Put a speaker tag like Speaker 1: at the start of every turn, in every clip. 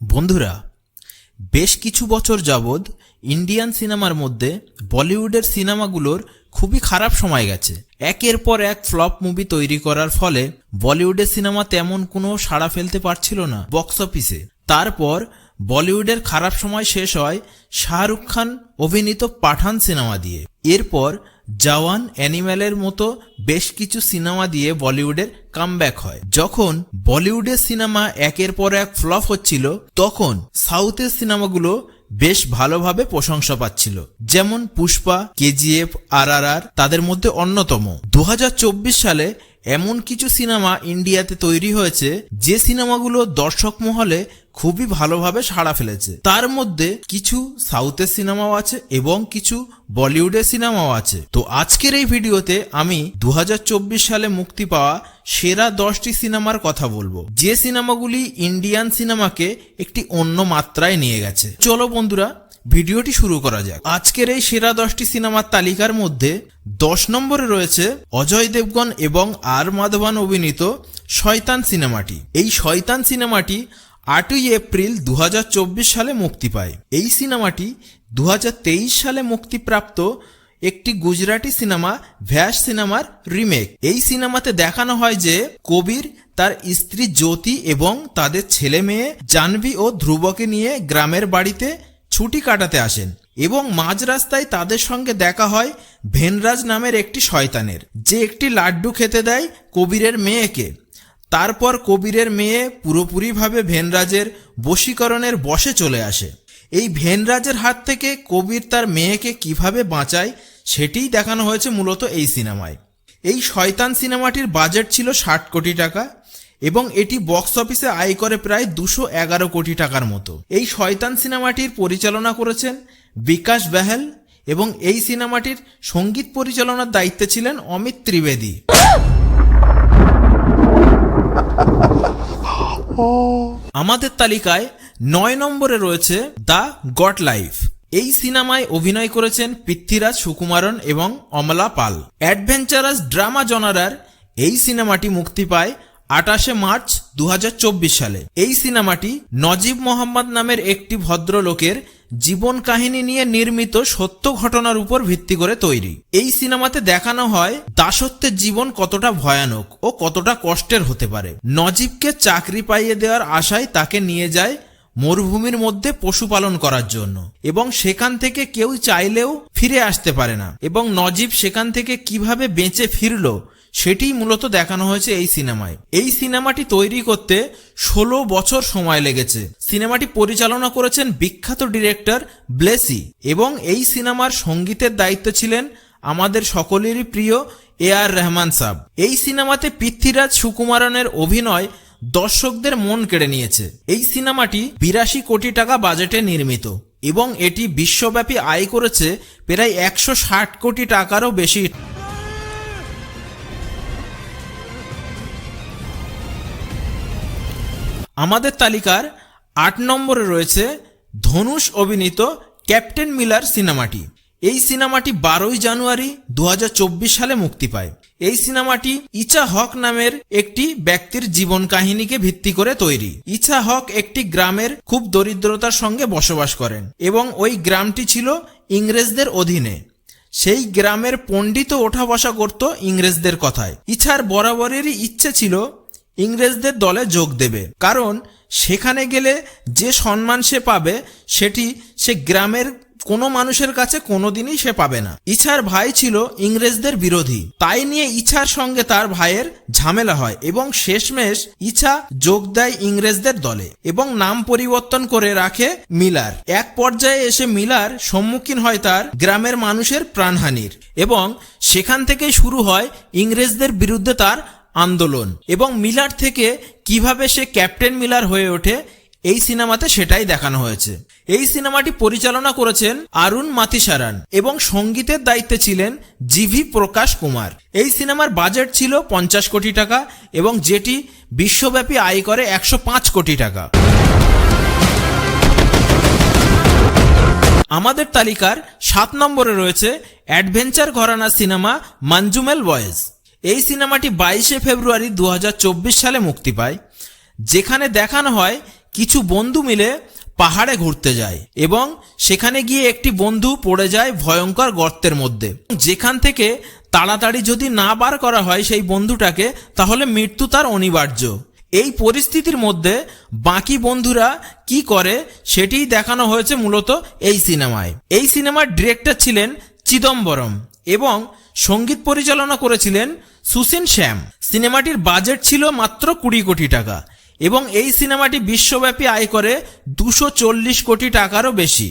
Speaker 1: বন্ধুরা, বেশ কিছু বছর যাবৎ ইন্ডিয়ান সিনেমার মধ্যে বলিউডের সিনেমাগুলোর খুবই খারাপ সময় গেছে। একের পর এক ফ্লপ মুভি তৈরি করার ফলে বলিউডের সিনেমা তেমন কোনো সাড়া ফেলতে পারছিল না বক্স অফিসে তারপর বলিউডের খারাপ সময় শেষ হয় শাহরুখ খান অভিনীত পাঠান সিনেমা দিয়ে। এরপর জওয়ান অ্যানিম্যালের মতো বেশ কিছু সিনেমা দিয়ে বলিউডের কামব্যাক হয়। যখন বলিউডের সিনেমা একের পর এক ফ্লপ হচ্ছিল, তখন সাউথের সিনেমাগুলো বেশ ভালোভাবে প্রশংসা পাচ্ছিল। যেমন পুষ্পা, কেজিএফ আর তাদের মধ্যে অন্যতম। দু হাজার চব্বিশ সালে এমন কিছু সিনেমা ইন্ডিয়াতে তৈরি হয়েছে যে সিনেমাগুলো দর্শক মহলে খুবই ভালোভাবে সাড়া ফেলেছে। তার মধ্যে কিছু সাউথের সিনেমাও আছে এবং কিছু বলিউডের সিনেমাও আছে। তো আজকের এই ভিডিওতে আমি দু হাজার চব্বিশ সালে মুক্তি পাওয়া সেরা দশটি সিনেমার কথা বলব। যে সিনেমাগুলি ইন্ডিয়ান সিনেমাকে একটি অন্য মাত্রায় নিয়ে গেছে। চলো বন্ধুরা ভিডিওটি শুরু করা যাক। আজকের এই সেরা দশটি সিনেমার তালিকার মধ্যে দশ নম্বরে রয়েছে অজয় দেবগন এবং আর মাধবান অভিনীত শয়তান সিনেমাটি। এই শয়তান সিনেমাটি আটই এপ্রিল দু হাজার চব্বিশ সালে মুক্তি পায়। এই সিনেমাটি দু হাজার তেইশ সালে মুক্তিপ্রাপ্ত একটি গুজরাটি সিনেমা, ভ্যাস সিনেমার রিমেক। এই সিনেমাতে দেখানো হয় যে কবির তার স্ত্রী জ্যোতি এবং তাদের ছেলে মেয়ে জাহ্নবী ও ধ্রুবকে নিয়ে গ্রামের বাড়িতে ছুটি কাটাতে আসেন এবং মাঝ রাস্তায় তাদের সঙ্গে দেখা হয় ভেনরাজ নামের একটি শয়তানের। যে একটি লাড্ডু খেতে দেয় কবিরের মেয়েকে। তারপর কবিরের মেয়ে পুরোপুরিভাবে ভেনরাজের বশীকরণের বশে চলে আসে। এই ভেনরাজের হাত থেকে কবির তার মেয়েকে কীভাবে বাঁচায় সেটিই দেখানো হয়েছে মূলত এই সিনেমায়। এই শয়তান সিনেমাটির বাজেট ছিল ষাট কোটি টাকা এবং এটি বক্স অফিসে আয় করে প্রায় দুশো এগারো কোটি টাকার মতো। এই শয়তান সিনেমাটির পরিচালনা করেছেন বিকাশ বেহেল এবং এই সিনেমাটির সংগীত পরিচালনার দায়িত্বে ছিলেন অমিত ত্রিবেদী। আমাদের তালিকায় নয় নম্বরে রয়েছে দ্য গড লাইফ। এই সিনেমায় অভিনয় করেছেন পৃথ্বীরাজ সুকুমারন এবং অমলা পাল। অ্যাডভেঞ্চারাস ড্রামা জনারার এই সিনেমাটি মুক্তি পায় আটাশে মার্চ দু হাজার চব্বিশ সালে। এই সিনেমাটি নজিব মোহাম্মদ নামের একটি ভদ্রলোকের জীবন কাহিনী নিয়ে নির্মিত সত্য ঘটনার উপর ভিত্তি করে তৈরি। এই সিনেমাতে দেখানো হয় দাসত্বের জীবন কতটা ভয়ানক ও কতটা কষ্টের হতে পারে। নজিবকে চাকরি পাইয়ে দেওয়ার আশায় তাকে নিয়ে যায় মরুভূমির মধ্যে পশুপালন করার জন্য এবং সেখান থেকে কেউ চাইলেও ফিরে আসতে পারে না। এবং নজিব সেখান থেকে কীভাবে বেঁচে ফিরলো সেটিই মূলত দেখানো হয়েছে এই সিনেমায়। এই সিনেমাটি তৈরি করতে ষোলো বছর সময় লেগেছে। সিনেমাটি পরিচালনা করেছেন বিখ্যাত ডিরেক্টর ব্লেসি এবং এই সিনেমার সঙ্গীতের দায়িত্ব ছিলেন আমাদের সকলেরই প্রিয় এ আর রহমান সাহ এই সিনেমাতে পৃথ্বীরাজ সুকুমারনের অভিনয় দর্শকদের মন কেড়ে নিয়েছে। এই সিনেমাটি বিরাশি কোটি টাকা বাজেটে নির্মিত এবং এটি বিশ্বব্যাপী আয় করেছে প্রায় একশো ষাট কোটি টাকারও বেশি। আমাদের তালিকার আট নম্বরে রয়েছে ধনুষ অভিনীত ক্যাপ্টেন মিলার সিনেমাটি। এই সিনেমাটি বারোই জানুয়ারি দু হাজার চব্বিশ সালে মুক্তি পায়। এই সিনেমাটি ইচা হক নামের একটি ব্যক্তির জীবন কাহিনীকে ভিত্তি করে তৈরি। ইছা হক একটি গ্রামের খুব দরিদ্রতার সঙ্গে বসবাস করেন এবং ওই গ্রামটি ছিল ইংরেজদের অধীনে। সেই গ্রামের পণ্ডিত ওঠা বসা করত ইংরেজদের কথায়। ইছার বরাবরেরই ইচ্ছে ছিল ইংরেজদের দলে যোগ দেবে। কারণ সেখানে গেলে যে সম্মান সে পাবে, সেটি সে গ্রামের কোনো মানুষের কাছে কোনোদিনই সে পাবে না। ইছার ভাই ছিল ইংরেজদের বিরোধী। তাই নিয়ে ইছার সঙ্গে তার ভাইয়ের ঝামেলা হয় এবং শেষমেশ ইছা যোগ দেয় ইংরেজদের দলে এবং নাম পরিবর্তন করে রাখে মিলার। এক পর্যায়ে এসে মিলার সম্মুখীন হয় তার গ্রামের মানুষের প্রাণহানির এবং সেখান থেকেই শুরু হয় ইংরেজদের বিরুদ্ধে তার আন্দোলন। এবং মিলার থেকে কীভাবে সে ক্যাপ্টেন মিলার হয়ে ওঠে, এই সিনেমাতে সেটাই দেখানো হয়েছে। এই সিনেমাটি পরিচালনা করেছেন আরুণ মাতিসারান এবং সঙ্গীতের দায়িত্বে ছিলেন জিভি প্রকাশ কুমার। এই সিনেমার বাজেট ছিল পঞ্চাশ কোটি টাকা এবং যেটি বিশ্বব্যাপী আয় করে একশো পাঁচ কোটি টাকা। আমাদের তালিকার সাত নম্বরে রয়েছে অ্যাডভেঞ্চার ঘরানা সিনেমা মানজুমেল বয়েজ। এই সিনেমাটি বাইশে ফেব্রুয়ারি দু হাজার চব্বিশ সালে মুক্তি পায়, যেখানে দেখানো হয় কিছু বন্ধু মিলে পাহাড়ে ঘুরতে যায় এবং সেখানে গিয়ে একটি বন্ধু পড়ে যায় ভয়ঙ্কর গর্তের মধ্যে। যেখান থেকে তাড়াতাড়ি যদি না বার করা হয় সেই বন্ধুটাকে, তাহলে মৃত্যু তার অনিবার্য। এই পরিস্থিতির মধ্যে বাকি বন্ধুরা কি করে সেটিই দেখানো হয়েছে মূলত এই সিনেমায়। এই সিনেমার ডিরেক্টর ছিলেন চিদম্বরম এবং সংগীত পরিচালনা করেছিলেন সুসিন শ্যাম। সিনেমাটির বাজেট ছিল মাত্র কুড়ি কোটি টাকা এবং এই সিনেমাটি বিশ্বব্যাপী আয় করে দুশো চল্লিশ কোটি টাকারও বেশি।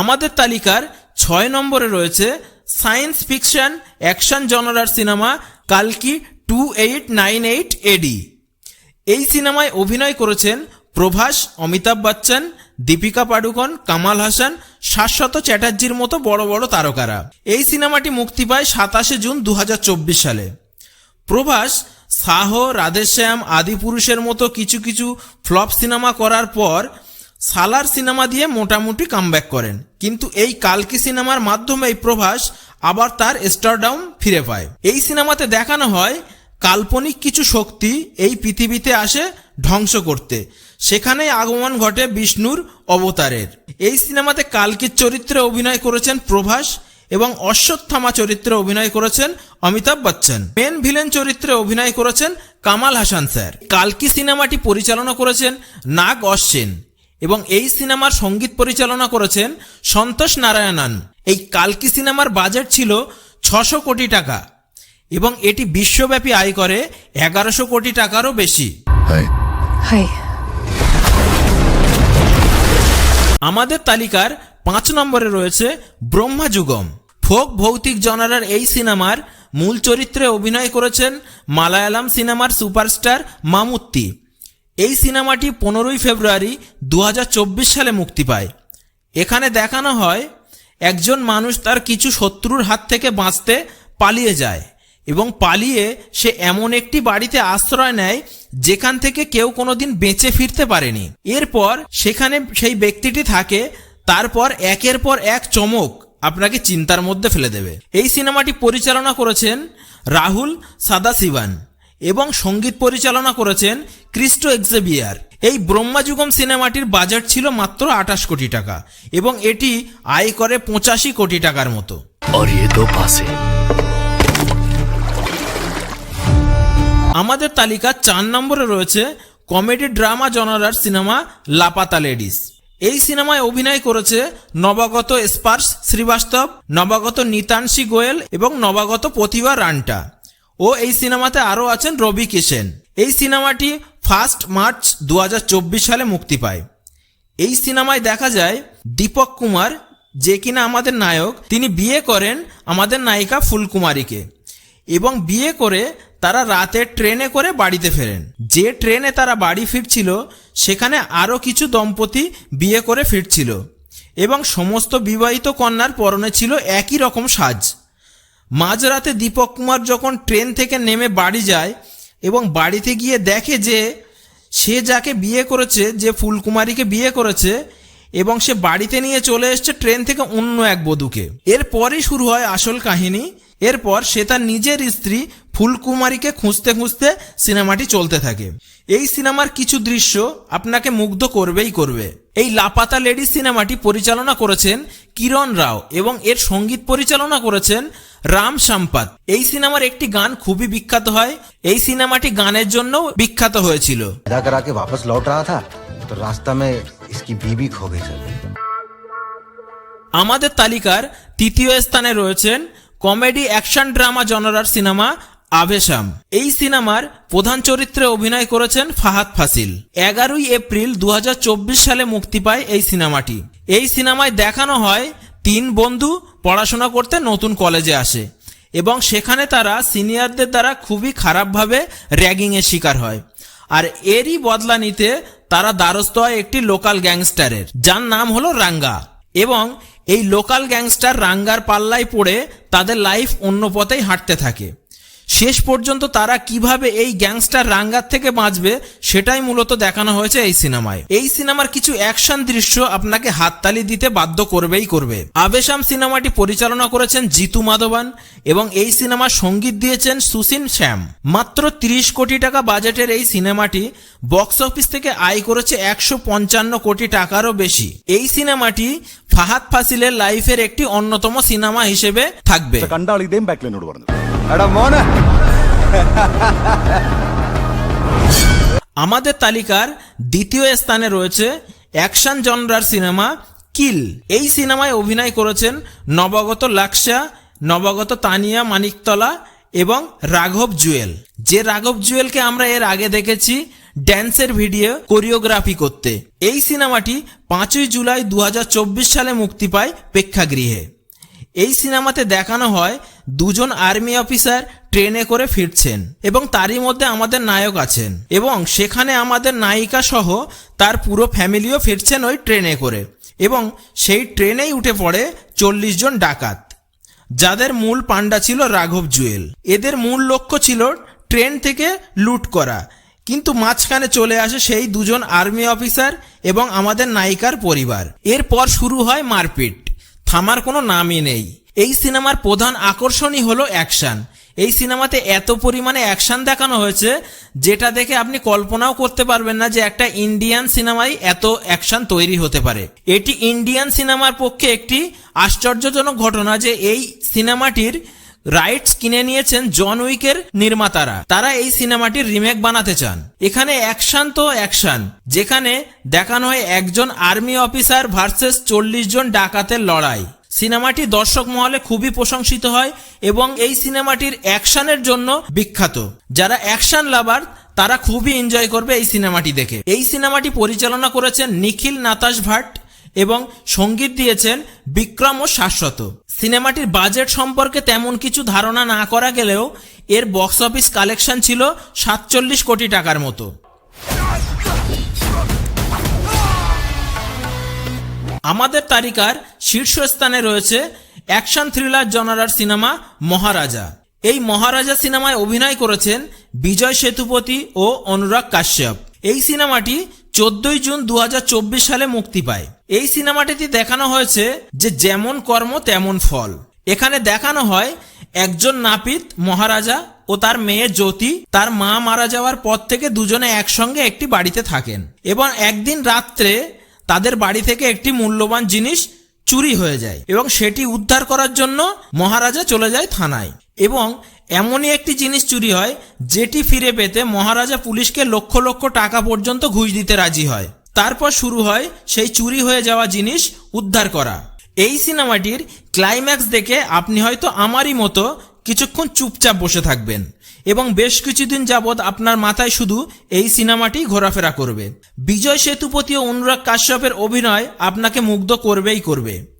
Speaker 1: আমাদের তালিকার ছয় নম্বরে রয়েছে সায়েন্স ফিকশন অ্যাকশন জনরার সিনেমা কালকি two eight nine eight AD. এই সিনেমায় অভিনয় করেছেন প্রভাস, অমিতাভ বচ্চন, দীপিকা পাডুকন, কামাল হাসান, শাশ্বত চ্যাটার্জির মতো বড় বড় তারকারা। এই সিনেমাটি মুক্তি পায় সাতাশে জুন দু হাজার চব্বিশ সালে। প্রভাস সাহ রাধেশ্যাম আদিপুরুষের মতো কিছু কিছু ফ্লপ সিনেমা করার পর সালার সিনেমা দিয়ে মোটামুটি কামব্যাক করেন। কিন্তু এই কালকি সিনেমার মাধ্যমেই প্রভাস আবার তার স্টারডাউন ফিরে পায়। এই সিনেমাতে দেখানো হয় কাল্পনিক কিছু শক্তি এই পৃথিবীতে আসে ধ্বংস করতে। সেখানেই আগমন ঘটে বিষ্ণুর অবতারের। এই সিনেমাতে কালকির চরিত্রে অভিনয় করেছেন প্রভাস এবং অশ্বত্থামা চরিত্রে অভিনয় করেছেন অমিতাভ বচ্চন। মেন ভিলেন চরিত্রে অভিনয় করেছেন কামাল হাসান স্যার। কালকি সিনেমাটি পরিচালনা করেছেন নাগ অশ্বিন এবং এই সিনেমার সংগীত পরিচালনা করেছেন সন্তোষ নারায়ণন। এই কালকি সিনেমার বাজেট ছিল ছশো কোটি টাকা এবং এটি বিশ্বব্যাপী আয় করে এগারোশো কোটি টাকারও বেশি।
Speaker 2: হাই
Speaker 1: আমাদের তালিকার পাঁচ নম্বরে রয়েছে ব্রহ্মাযুগম ফোক ভৌতিক জনারার এই সিনেমার মূল চরিত্রে অভিনয় করেছেন মালায়ালাম সিনেমার সুপারস্টার মামুত্তি। এই সিনেমাটি পনেরোই ফেব্রুয়ারি দু হাজার চব্বিশ সালে মুক্তি পায়। এখানে দেখানো হয়, একজন মানুষ তার কিছু শত্রুর হাত থেকে বাঁচতে পালিয়ে যায় এবং পালিয়ে সে এমন একটি বাড়িতে আশ্রয় নেয় যেখান থেকে কেউ কোনোদিন বেঁচে ফিরতে পারেনি। এরপর সেখানে সেই ব্যক্তিটি থাকে, তারপর একের পর এক চমক আপনাকে চিন্তার মধ্যে ফেলে দেবে। এই সিনেমাটি পরিচালনা করেছেন রাহুল সাদাসিবান এবং সংগীত পরিচালনা করেছেন ক্রিস্টো এক্সেভিয়ার এই ব্রহ্মাযুগম সিনেমাটির বাজেট ছিল মাত্র আঠাশ কোটি টাকা এবং এটি আয় করে পঁচাশি কোটি টাকার মতো। আমাদের তালিকার চার নম্বরে রয়েছে কমেডি ড্রামা জনারার সিনেমা লাপাতা লেডিস। এই সিনেমায় অভিনয় করেছে নবাগত স্পার্শ শ্রীবাস্তব, নবাগত নিতাংশী গোয়েল এবং নবাগত প্রতিভা রান্টা। ও এই সিনেমাতে আরও আছেন রবি কিষেন। এই সিনেমাটি ফার্স্ট মার্চ দু হাজার চব্বিশ সালে মুক্তি পায়। এই সিনেমায় দেখা যায় দীপক কুমার, যে কিনা আমাদের নায়ক, তিনি বিয়ে করেন আমাদের নায়িকা ফুলকুমারীকে। এবং বিয়ে করে তারা রাতে ট্রেনে করে বাড়িতে ফেরেন। যে ট্রেনে তারা বাড়ি ফিরছিল, সেখানে আরও কিছু দম্পতি বিয়ে করে ফিরছিল এবং সমস্ত বিবাহিত কন্যার পরনে ছিল একই রকম সাজ। মাঝরাতে দীপক কুমার যখন ট্রেন থেকে নেমে বাড়ি যায় এবং বাড়িতে গিয়ে দেখে যে সে যাকে বিয়ে করেছে, যে ফুলকুমারীকে বিয়ে করেছে এবং সে বাড়িতে নিয়ে চলে এসছে ট্রেন থেকে অন্য এক বধূকে। এরপরই শুরু হয় আসল কাহিনী। এরপর সে তার নিজের স্ত্রী ফুলকুমারীকে খুঁজতে খুঁজতে সিনেমাটি চলতে থাকে এই সিনেমার কিছু দৃশ্য আপনাকে মুগ্ধ করবেই করবে এই লাপাতা লেডি সিনেমাটি পরিচালনা করেছেন কিরণ রাও এবং এর সঙ্গীত পরিচালনা করেছেন রাম সাম্পাত এই সিনেমার একটি গান খুবই বিখ্যাত হয় এই সিনেমাটি গানের জন্য বিখ্যাত হয়েছিল
Speaker 3: अदा करा के वापस लौट रहा था तो रास्ता में इसकी बीबी खो गई सर
Speaker 1: আমাদের তালিকার তৃতীয় স্থানে রয়েছেন কমেডি অ্যাকশন ড্রামা জনরার সিনেমা আভেশাম। এই সিনেমার প্রধান চরিত্রে অভিনয় করেছেন ফাহাদ ফাসিল। এগারোই এপ্রিল দু হাজার চব্বিশ সালে মুক্তি পায় এই সিনেমাটি। এই সিনেমায় দেখানো হয় তিন বন্ধু পড়াশোনা করতে নতুন কলেজে আসে এবং সেখানে তারা সিনিয়রদের দ্বারা খুবই খারাপভাবে র্যাগিংয়ের শিকার হয়। আর এরই বদলা নিতে তারা দ্বারস্থ হয় একটি লোকাল গ্যাংস্টারের, যার নাম হলো রাঙ্গা। এবং এই লোকাল গ্যাংস্টার রাঙ্গার পাল্লায় পড়ে তাদের লাইফ অন্য পথেই হাঁটতে থাকে। শেষ পর্যন্ত তারা কীভাবে এই গ্যাংস্টার রাঙ্গার থেকে বাঁচবে, সেটাই মূলত দেখানো হয়েছে এই সিনেমায়। এই সিনেমার কিছু অ্যাকশন দৃশ্য আপনাকে হাততালি দিতে বাধ্য করবেই করবে। আবেশাম সিনেমাটি পরিচালনা করেছেন জিতু মাধবান এবং এই সিনেমার সংগীত দিয়েছেন সুসিন শ্যাম। মাত্র 30 কোটি টাকা বাজেটের এই সিনেমাটি বক্স অফিস থেকে আয় করেছে একশো পঞ্চান্ন কোটি টাকারও বেশি। এই সিনেমাটি ফাহাদ ফাসিলের লাইফের একটি অন্যতম সিনেমা হিসেবে থাকবে। আমাদের তালিকার দ্বিতীয় স্থানে রয়েছে অ্যাকশন জনরার সিনেমা কিল। এই সিনেমায় অভিনয় করেছেন নবাগত লাক্সা, নবাগত তানিয়া মানিকতলা এবং রাঘব জুয়েল। যে রাঘব জুয়েলকে আমরা এর আগে দেখেছি ড্যান্সের ভিডিও, কোরিওগ্রাফি করতে। এই সিনেমাটি পাঁচই জুলাই দু হাজার চব্বিশ সালে মুক্তি পায় প্রেক্ষাগৃহে। এই সিনেমাতে দেখানো হয় দুজন আর্মি অফিসার ট্রেনে করে ফিরছেন এবং তারই মধ্যে আমাদের নায়ক আছেন এবং সেখানে আমাদের নায়িকা সহ তার পুরো ফ্যামিলিও ফিরছেন ওই ট্রেনে করে এবং সেই ট্রেনেই উঠে পড়ে চল্লিশ জন ডাকাত, যাদের মূল পান্ডা ছিল রাঘব জুয়েল। এদের মূল লক্ষ্য ছিল ট্রেন থেকে লুট করা, কিন্তু মাঝখানে চলে আসে সেই দুজন আর্মি অফিসার এবং আমাদের নায়িকার পরিবার। এরপর শুরু হয় মারপিট। থামার কোনো নামই নেই। এই সিনেমার প্রধান আকর্ষণই হলো অ্যাকশান। এই সিনেমাতে এত পরিমাণে অ্যাকশান দেখানো হয়েছে, যেটা দেখে আপনি কল্পনাও করতে পারবেন না যে একটা ইন্ডিয়ান সিনেমায় এত অ্যাকশান তৈরি হতে পারে। এটি ইন্ডিয়ান সিনেমার পক্ষে একটি আশ্চর্যজনক ঘটনা যে এই সিনেমাটির রাইটস কিনে নিয়েছেন জন উইকের নির্মাতারা। তারা এই সিনেমাটির রিমেক বানাতে চান। এখানে অ্যাকশন তো অ্যাকশন। যেখানে দেখানো হয় একজন আর্মি অফিসার ভার্সেস চল্লিশ জন ডাকাতের লড়াই। সিনেমাটি দর্শক মহলে খুবই প্রশংসিত হয় এবং এই সিনেমাটির অ্যাকশনের জন্য বিখ্যাত। যারা অ্যাকশন লাভার, তারা খুবই এনজয় করবে এই সিনেমাটি দেখে। এই সিনেমাটি পরিচালনা করেছেন নিখিল নাতাশ ভাট এবং সংগীত দিয়েছেন বিক্রম ও শাশ্বত। সিনেমাটির বাজেট সম্পর্কে তেমন কিছু ধারণা না করা গেলেও এর বক্স অফিস কালেকশন ছিল সাতচল্লিশ কোটি টাকার মতো। আমাদের তালিকার শীর্ষস্থানে রয়েছে অ্যাকশন থ্রিলার জনারার সিনেমা মহারাজা। এই মহারাজা সিনেমায় অভিনয় করেছেন বিজয় সেতুপতি ও অনুরাগ কাশ্যপ। এই সিনেমাটি চোদ্দই জুন দু হাজার চব্বিশ সালে মুক্তি পায়। এই সিনেমাটিতে দেখানো হয়েছে যে যেমন কর্ম, তেমন ফল। এখানে দেখানো হয় একজন নাপিত, মহারাজা ও তার মেয়ে জ্যোতি, তার মা মারা যাওয়ার পর থেকে দুজনে একসঙ্গে একটি বাড়িতে থাকেন। এবং একদিন রাত্রে তাদের বাড়ি থেকে একটি মূল্যবান জিনিস চুরি হয়ে যায় এবং সেটি উদ্ধার করার জন্য মহারাজা চলে যায় থানায়। এবং এমনই একটি জিনিস চুরি হয়, যেটি ফিরে পেতে মহারাজা পুলিশকে লক্ষ লক্ষ টাকা পর্যন্ত ঘুষ দিতে রাজি হয়। তারপর শুরু হয় সেই চুরি হয়ে যাওয়া জিনিস উদ্ধার করা। এই সিনেমাটির ক্লাইম্যাক্স দেখে আপনি হয়তো আমারই মতো কিছুক্ষণ চুপচাপ বসে থাকবেন এবং বেশ কিছুদিন যাবৎ আপনার মাথায় শুধু এই সিনেমাটি ঘোরাফেরা করবে। বিজয় সেতুপতি ও অনুরাগ কাশ্যপের অভিনয় আপনাকে মুগ্ধ করবেই করবে।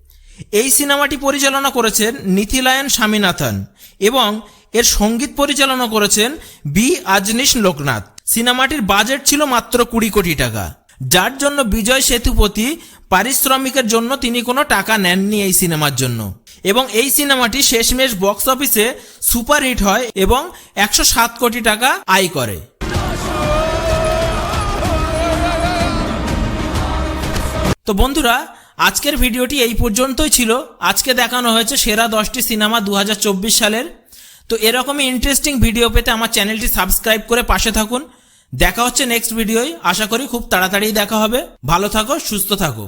Speaker 1: এই সিনেমাটি পরিচালনা করেছেন নীতিলায়ন স্বামীনাথন। এবং এর সংগীত পরিচালনা করেছেন বি আজনিশ লোকনাথ। সিনেমাটির বাজেট ছিল মাত্র কুড়ি কোটি টাকা। যার জন্য বিজয় সেতুপতি পারিশ্রমিকের জন্য তিনি কোনো টাকা নেননি এই সিনেমার জন্য। এবং এই সিনেমাটি শেষমেশ বক্স অফিসে সুপারহিট হয় এবং একশো সাত কোটি টাকা আয় করে। তো বন্ধুরা আজকের ভিডিওটি এই পর্যন্তই ছিল। আজকে দেখানো হয়েছে সেরা দশটি সিনেমা দু হাজার চব্বিশ সালের। তো এরকমই ইন্টারেস্টিং ভিডিও পেতে আমার চ্যানেলটি সাবস্ক্রাইব করে পাশে থাকুন। দেখা হচ্ছে নেক্সট ভিডিওয় আশা করি খুব তাড়াতাড়ি দেখা হবে। ভালো থাকো, সুস্থ থাকো।